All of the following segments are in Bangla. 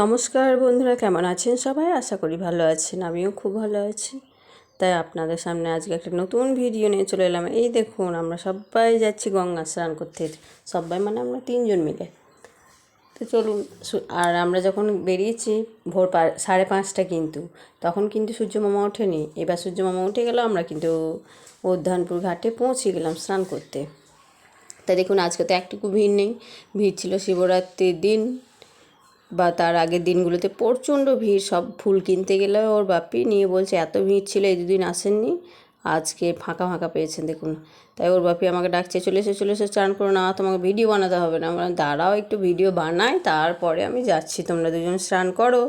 নমস্কার বন্ধুরা, কেমন আছেন সবাই? আশা করি ভালো আছেন, আমিও খুব ভালো আছি। তাই আপনাদের সামনে আজকে একটা নতুন ভিডিও নিয়ে চলে এলাম। এই দেখুন, আমরা সবাই যাচ্ছি গঙ্গা স্নান করতে। সবাই মানে আমরা তিনজন মিলে। তো চলুন আর আমরা যখন বেরিয়েছি ভোর সাড়ে পাঁচটা কিন্তু, তখন কিন্তু সূর্য মামা ওঠেনি। এবার সূর্য মামা উঠে গেল, আমরা কিন্তু উদ্যানপুর ঘাটে পৌঁছে গেলাম স্নান করতে। তাই দেখুন, আজকে তো একটুকু ভিড় নেই। ভিড় ছিল শিবরাত্রির দিন। বা তার আগের দিনগুলোতে প্রচণ্ড ভিড়, সব ফুল কিনতে গেলে ওর বাপি নিয়ে বলছে, এত ভিড় ছিল, এই দুদিন আসেননি, আজকে ফাঁকা ফাঁকা পেয়েছেন, দেখুন। তাই ওর বাপি আমাকে ডাকছে, চলে এসে চলে এসে, চান করো, না, তোমাকে ভিডিও বানাতে হবে না। আমরা দাঁড়াও, একটু ভিডিও বানাই, তারপরে আমি যাচ্ছি, তোমরা দুজন স্নান করো।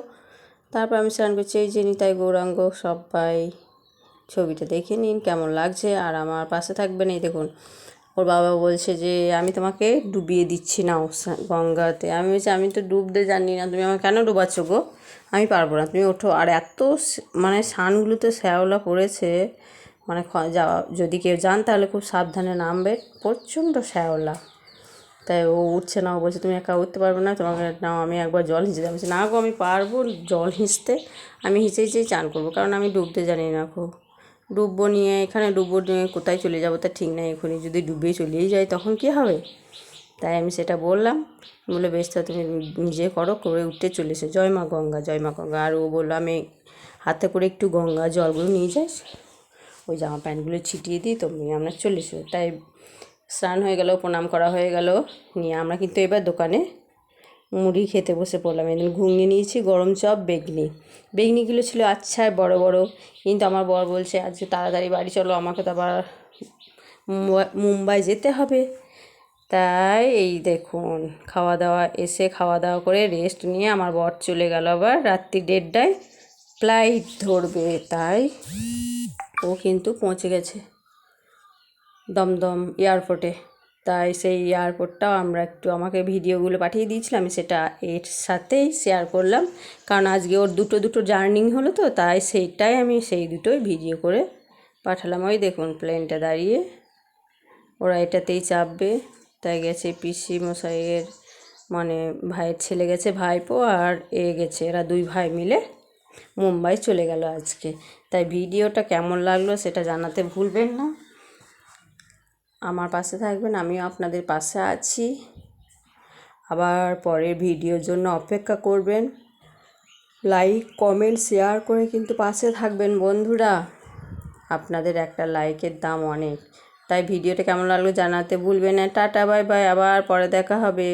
তারপর আমি স্নান করছি, এই যে তাই গৌরাঙ্গ, সবাই ছবিটা দেখে নিন, কেমন লাগছে, আর আমার পাশে থাকবেন, এই দেখুন। ওর বাবা বলছে যে আমি তোমাকে ডুবিয়ে দিচ্ছি না গঙ্গাতে। আমি বলছি আমি তো ডুবতে জানি না তুমি আমাকে কেন ডুবাচ্ছ গো? আমি পারব না তুমি ওঠো। আর এত মানে সানগুলোতে শ্যাওলা পড়েছে মানে যাওয়া যদি কেউ যান তাহলে খুব সাবধানে নামবে। প্রচণ্ড শ্যাওলা। তাই ও উঠছে না ও বলছে তুমি একা উঠতে পারবে না তোমাকে নাও আমি একবার জল হিঁচে আমি বলছি, না গো আমি পারব জল হিঁচতে আমি হিঁচে হিঁচেই চান করব কারণ আমি ডুবতে জানি না খুব। ডুববো নিয়ে, এখানে ডুববো নিয়ে কোথায় চলে যাব তা ঠিক নাই, এখনই যদি ডুবে চলেই যাই তখন কি হবে? তাই আমি সেটা বললাম। বলে বেশ তা তুমি নিজে করো, করে উঠতে চলে এসে। জয় মা গঙ্গা, জয় মা গঙ্গা। আর ও বলল, আমি হাতে করে একটু গঙ্গা জলগুলো নিয়ে যাস ওই জামা প্যান্টগুলো ছিটিয়ে দিই তুমি আমরা চলে এসো। তাই স্নান হয়ে গেল, প্রণাম করা হয়ে গেল, নিয়ে আমরা কিন্তু এবার দোকানে মুড়ি খেতে বসে পড়লাম। এদিন ঘুগনি নিয়েছি, গরম চপ, বেগনি। বেগনিগুলো ছিল আচ্ছা বড় বড়। কিন্তু আমার বর বলছে, আজকে তাড়াতাড়ি বাড়ি চলো, আমাকে তো আবার মুম্বাই যেতে হবে। তাই এই দেখুন, খাওয়া দাওয়া এসে খাওয়া দাওয়া করে রেস্ট নিয়ে আমার বর চলে গেল আবার রাত্রি দেড়টায়। ফ্লাইট ধরবে, তাই। ও কিন্তু পৌঁছে গেছে দমদম এয়ারপোর্টে তাই সেই এয়ারপোর্টটাও আমরা একটু আমাকে ভিডিওগুলো পাঠিয়ে দিয়েছিলাম সেটা এর সাথেই শেয়ার করলাম। কারণ আজকে ওর দুটো দুটো জার্নিং হলো তো, তাই সেইটাই আমি সেই দুটোই ভিডিও করে পাঠালাম। ওই দেখুন প্লেনটা দাঁড়িয়ে, ওরা এটাতেই চাপবে। তাই গেছে পিসি মশাইয়ের মানে ভাইয়ের ছেলে গেছে ভাইপো আর এ গেছে, এরা দুই ভাই মিলে মুম্বাই চলে গেল আজকে। তাই ভিডিওটা কেমন লাগল সেটা জানাতে ভুলবেন না। আমার পাশে থাকবেন, আমিও আপনাদের পাশে আছি। আবার পরের ভিডিওর জন্য অপেক্ষা করবেন। লাইক কমেন্ট শেয়ার করে কিন্তু পাশে থাকবেন বন্ধুরা। আপনাদের একটা লাইকের দাম অনেক। তাই ভিডিওটা কেমন লাগল জানাতে ভুলবেন না। টাটা বাই বাই আবার পরে দেখা হবে।